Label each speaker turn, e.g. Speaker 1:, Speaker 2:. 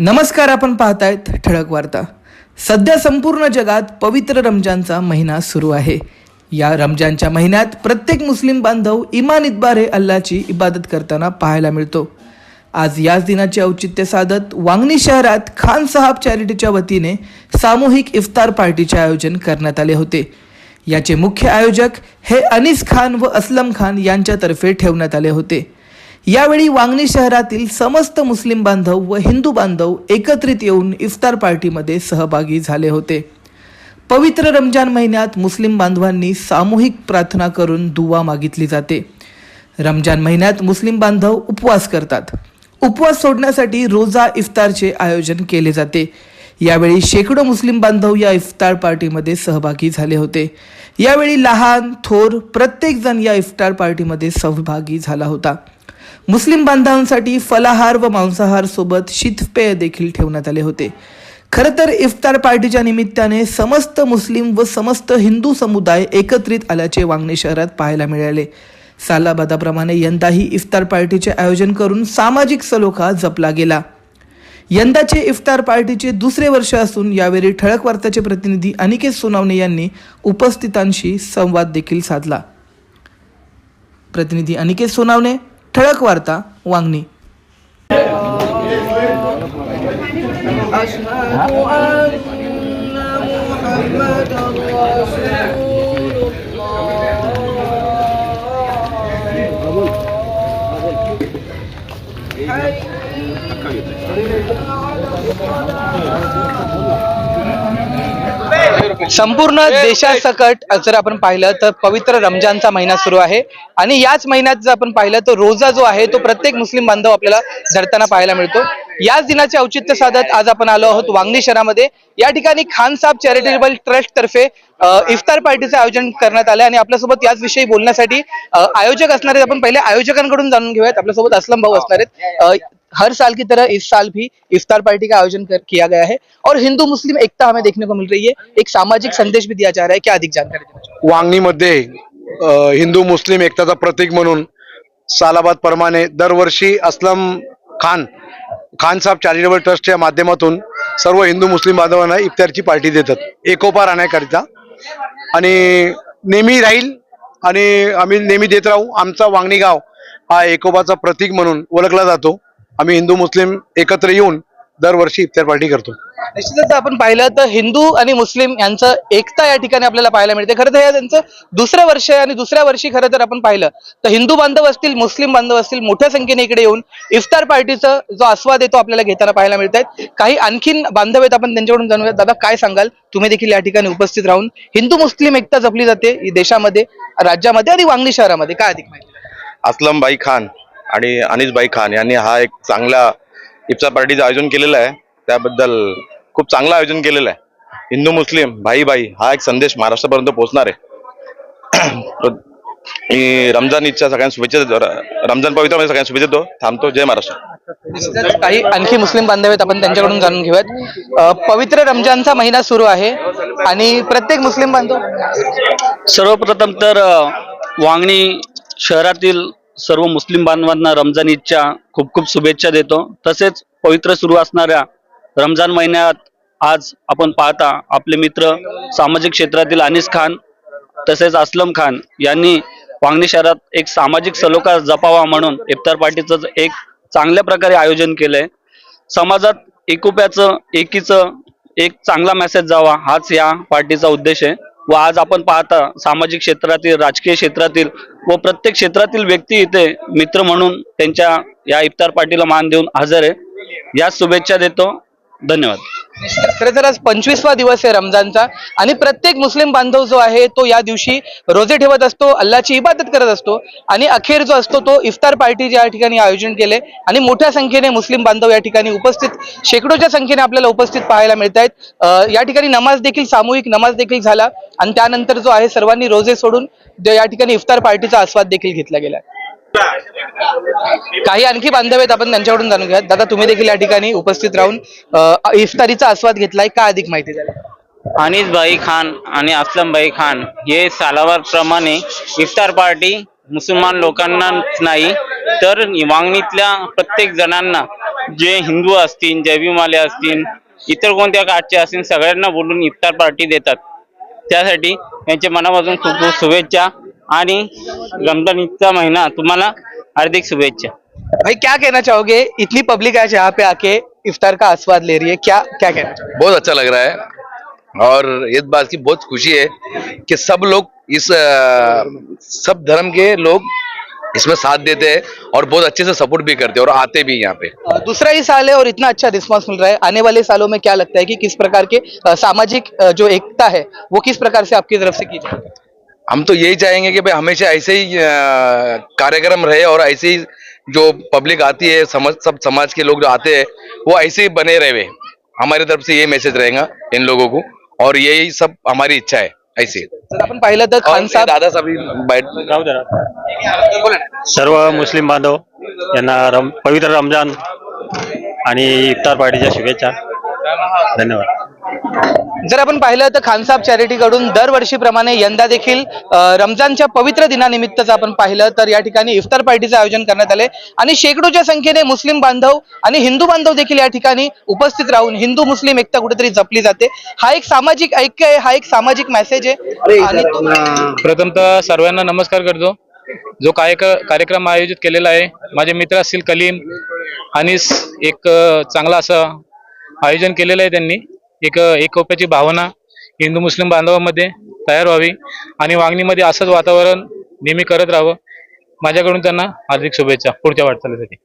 Speaker 1: नमस्कार आपण पाहतायत ठळक वार्ता. सध्या संपूर्ण जगात पवित्र रमजानचा महिना सुरू आहे. या रमजानच्या महिन्यात प्रत्येक मुस्लिम बांधव इमान इतबारे अल्लाची इबादत करताना पाहायला मिळतो. आज याच दिनाचे औचित्य साधत वांगणी शहरात खान साहब चॅरिटीच्या वतीने सामूहिक इफ्तार पार्टीचे आयोजन करण्यात आले होते. याचे मुख्य आयोजक हे अनीस खान व असलम खान यांच्यातर्फे ठेवण्यात आले होते. यावेळी वांगणी शहरातील समस्त मुस्लिम बांधव व हिंदू बांधव एकत्रित येऊन इफ्तार पार्टीमध्ये सहभागी झाले होते. पवित्र रमजान महिन्यात मुस्लिम बांधवांनी सामूहिक प्रार्थना करून दुवा मागितली जाते. रमजान महिन्यात मुस्लिम बांधव उपवास करतात. उपवास सोडण्यासाठी रोजा इफ्तारचे आयोजन केले जाते. यावेळी शेकडो मुस्लिम बांधव या इफ्तार पार्टीमध्ये सहभागी झाले होते. यावेळी लहान थोर प्रत्येकजण या इफ्तार पार्टीमध्ये सहभागी झाला होता. मुस्लिम बांधवांसाठी फलाहार व मांसाहार सोबत शीतपेय देखील ठेवण्यात आले होते. खरं तर इफ्तार पार्टीच्या निमित्ताने समस्त मुस्लिम व समस्त हिंदू समुदाय एकत्रित आल्याचे वांगणे शहरात पाहायला मिळाले. सालाबादाप्रमाणे यंदाही इफ्तार पार्टीचे आयोजन करून सामाजिक सलोखा जपला गेला. यंदाचे इफ्तार पार्टीचे दुसरे वर्ष असून यावेळी ठळक वार्ताचे प्रतिनिधी अनिकेत सोनावणे यांनी उपस्थितांशी संवाद देखील साधला. प्रतिनिधी अनिकेत सोनावणे ठळक वार्ता वांगणी. संपूर्ण देशासकट जर आपण पाहिलं तर पवित्र रमजानचा महिना सुरू आहे. आणि याच महिन्यात जर आपण पाहिलं तर रोजा जो आहे तो प्रत्येक मुस्लिम बांधव आपल्याला धरताना पाहायला मिळतो. याच दिनाचे औचित्य साधत आज आपण आलो आहोत वांगणी शहरामध्ये. या ठिकाणी खान साहेब चॅरिटेबल ट्रस्ट तर्फे इफ्तार पार्टीचं आयोजन करण्यात आलं आणि आपल्यासोबत याच विषयी बोलण्यासाठी आयोजक असणारे आपण पहिले आयोजकांकडून जाणून घेऊयात. आपल्यासोबत असलम भाऊ असणार आहेत. हर साल की तरह इस साल भी इफ्तार पार्टी का आयोजन कर, किया गया है। और हिंदू मुस्लिम एकता हमें देखने को मिल रही है। एक सामाजिक संदेश भी दिया जा रहा है क्या अधिक जानकारी देना
Speaker 2: वांगणीमध्ये हिंदू मुस्लिम एकताचा प्रतीक म्हणून सालाबाद प्रमाणे दरवर्षी असलम खान खान साहेब चॅरिटेबल ट्रस्टच्या माध्यमातून सर्व हिंदू मुस्लिम बांधवांना इफ्तारची पार्टी देतात. एकोपा राहण्याकरिता. आणि नेहमी राहील आणि आम्ही नेहमी देत राहू. आमचा वांगणी गाव हा एकोपाचा प्रतीक म्हणून ओळखला जातो. आम्ही हिंदू मुस्लिम एकत्र येऊन दरवर्षी इफ्तार पार्टी करतो.
Speaker 1: निश्चितच आपण पाहिलं तर हिंदू आणि मुस्लिम यांचं एकता या ठिकाणी आपल्याला पाहायला मिळते. खरं तर हे त्यांचं दुसरं वर्ष आहे आणि दुसऱ्या वर्षी खरं तर आपण पाहिलं तर हिंदू बांधव असतील मुस्लिम बांधव असतील मोठ्या संख्येने इकडे येऊन इफ्तार पार्टीचा जो आस्वाद आहे तो आपल्याला घेताना पाहायला मिळत आहेत. काही आणखीन बांधव आहेत आपण त्यांच्याकडून जाणूयात दादा काय सांगाल? तुम्ही देखील या ठिकाणी उपस्थित राहून. हिंदू मुस्लिम एकता जपली जाते देशामध्ये राज्यामध्ये आणि वांगणी शहरामध्ये. काय अधिक माहिती?
Speaker 3: असलम भाई खान आणि अनिस भाई खान यांनी हा एक चांगला इफ्तार पार्टीचं आयोजन केलेलं आहे. त्याबद्दल खूप चांगलं आयोजन केलेलं आहे. हिंदू मुस्लिम भाई भाई हा एक संदेश महाराष्ट्रापर्यंत पोहोचणार आहे. मी रमजान ईदच्या सगळ्यांना शुभेच्छा देतो. रमजान पवित्रमध्ये सगळ्यांना शुभेच्छा देतो. थांबतो. जय महाराष्ट्र.
Speaker 1: काही आणखी मुस्लिम बांधव आहेत आपण त्यांच्याकडून जाणून घेऊयात. पवित्र रमजानचा महिना सुरू आहे आणि प्रत्येक मुस्लिम बांधव?
Speaker 4: सर्वप्रथम तर वांगणी शहरातील सर्व मुस्लिम बांधवांना रमजान ईदच्या खूप खूप शुभेच्छा देतो. तसेच पवित्र सुरू असणाऱ्या रमजान महिन्यात आज आपण पाहता आपले मित्र सामाजिक क्षेत्रातील अनिस खान तसेच असलम खान यांनी वांगणी शहरात एक सामाजिक सलोखा जपावा म्हणून इफ्तार पार्टीचं एक चांगल्या प्रकारे आयोजन केलंय. समाजात एकोप्याचं एकीचं एक चांगला मेसेज जावा हाच या पार्टीचा उद्देश आहे. व आज आपण पाहता सामाजिक क्षेत्रातील राजकीय क्षेत्रातील व प्रत्येक क्षेत्रातील व्यक्ती इथे मित्र म्हणून त्यांच्या या इफ्तार पार्टीला मान देऊन हजर आहे. या शुभेच्छा देतो. धन्यवाद.
Speaker 1: खरं तर आज पंचवीसवा दिवस आहे रमजानचा आणि प्रत्येक मुस्लिम बांधव जो आहे तो या दिवशी रोजे ठेवत असतो अल्लाची इबादत करत असतो आणि अखेर जो असतो तो इफ्तार पार्टी या ठिकाणी आयोजन केले आणि मोठ्या संख्येने मुस्लिम बांधव या ठिकाणी उपस्थित शेकडोच्या संख्येने आपल्याला उपस्थित पाहायला मिळत आहेत या ठिकाणी नमाज देखील सामूहिक नमाज देखील झाला आणि त्यानंतर जो आहे सर्वांनी रोजे सोडून या ठिकाणी इफ्तार पार्टीचा आस्वाद देखील घेतला गेला. काही आणखी बांधव आहेत आपण त्यांच्याकडून जाणून घ्या दादा तुम्ही देखील या ठिकाणी उपस्थित राहून अ, इफ्तारीचा आस्वाद घेतलाय का अधिक माहिती द्या
Speaker 5: अनिस भाई खान आणि असलम भाई खान हे सालावार प्रमाणे इफ्तार पार्टी मुसलमान लोकांनाच नाही तर वांगणीतल्या प्रत्येक जणांना जे हिंदू असतील जयभीमाले असतील इतर कोणत्या काठचे असतील सगळ्यांना बोलून इफ्तार पार्टी देतात. त्यासाठी यांच्या मनापासून खूप खूप शुभेच्छा आणि रमजान ईदचा महिना तुम्हाला हार्दिक शुभेच्छा।
Speaker 1: भाई क्या कहना चाहोगे? इतनी पब्लिक आज यहाँ पे आके इफ्तार का आस्वाद ले रही है। क्या क्या कहना चाहोगे?
Speaker 6: बहुत अच्छा लग रहा है और इस बात की बहुत खुशी है कि सब लोग इस सब धर्म के लोग इसमें साथ देते हैं और बहुत अच्छे से सपोर्ट भी करते हैं और आते भी यहाँ पे।
Speaker 1: दूसरा ही साल है और इतना अच्छा रिस्पांस मिल रहा है। आने वाले सालों में क्या लगता है कि किस प्रकार के सामाजिक जो एकता है वो किस प्रकार से आपकी तरफ़ से की जाए
Speaker 6: हम तो यही चाहेंगे कि भाई हमेशा ऐसे ही कार्यक्रम रहे और ऐसे ही जो पब्लिक आती है समझ सब समाज के लोग जो आते हैं वो ऐसे ही बने रहे। हमारी तरफ़ से ये मैसेज रहेगा इन लोगों को और यही सब हमारी इच्छा है ऐसे।
Speaker 1: आपण पाहिलं तर खान साहेब
Speaker 6: दादा साहेब बैठ
Speaker 7: सर्व मुस्लिम बांधव यांना रम पवित्र रमज़ान आणि इफ्तार पार्टीच्या शुभेच्छा. धन्यवाद.
Speaker 1: जर आपण पाहिलं तर खानसाब चॅरिटीकडून दरवर्षीप्रमाणे यंदा देखील रमजानच्या पवित्र दिनानिमित्तच आपण पाहिलं तर या ठिकाणी इफ्तार पार्टीचं आयोजन करण्यात आले. आणि शेकडोच्या संख्येने मुस्लिम बांधव आणि हिंदू बांधव देखील या ठिकाणी उपस्थित राहून हिंदू मुस्लिम एकता कुठेतरी जपली जाते. हा एक सामाजिक ऐक्य आहे हा एक सामाजिक मेसेज आहे. आणि तो
Speaker 8: प्रथमतः सर्वांना नमस्कार करतो. जो काय कार्यक्रम आयोजित केलेला आहे माझे मित्र असतील कलीम अनिस एक चांगला असं आयोजन केलेलं आहे त्यांनी. एक एकोप्याची भावना हिंदू मुस्लिम बांधवांमध्ये तयार व्हावी आणि वागणीमध्ये असंच वातावरण नेहमी करत राहावं. माझ्याकडून त्यांना हार्दिक शुभेच्छा पुढच्या वाटचालीसाठी.